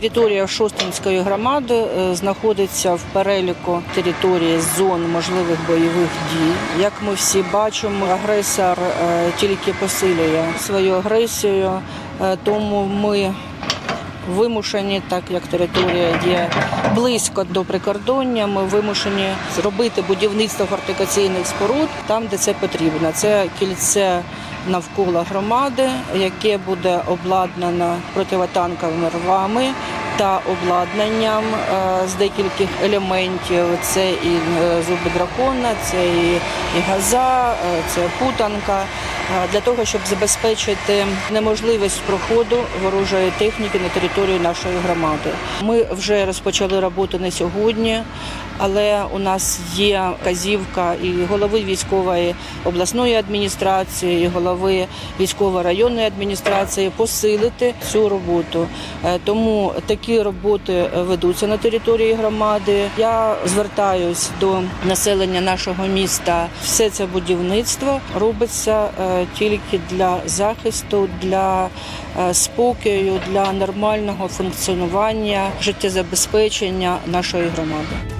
Територія Шостинської громади е, знаходиться в переліку території зон можливих бойових дій. Як ми всі бачимо, агресор е, тільки посилює свою агресію, е, тому ми вимушені, так як територія є близько до прикордоння, ми вимушені зробити будівництво фортифікаційних споруд там, де це потрібно. Це кільце навколо громади, яке буде обладнано противотанковими рвами та обладнанням е, з декількох елементів. Це і е, зуби дракона, це і газа, е, це путанка. Для того щоб забезпечити неможливість проходу ворожої техніки на територію нашої громади, ми вже розпочали роботу не сьогодні, але у нас є казівка і голови військової обласної адміністрації, і голови військово районної адміністрації посилити цю роботу. Е, Тому такі роботи ведуться на території громади. Я звертаюсь до населення нашого міста. Все це будівництво робиться е, тільки для захисту, для е, спокою, для нормального функціонування, життєзабезпечення нашої громади.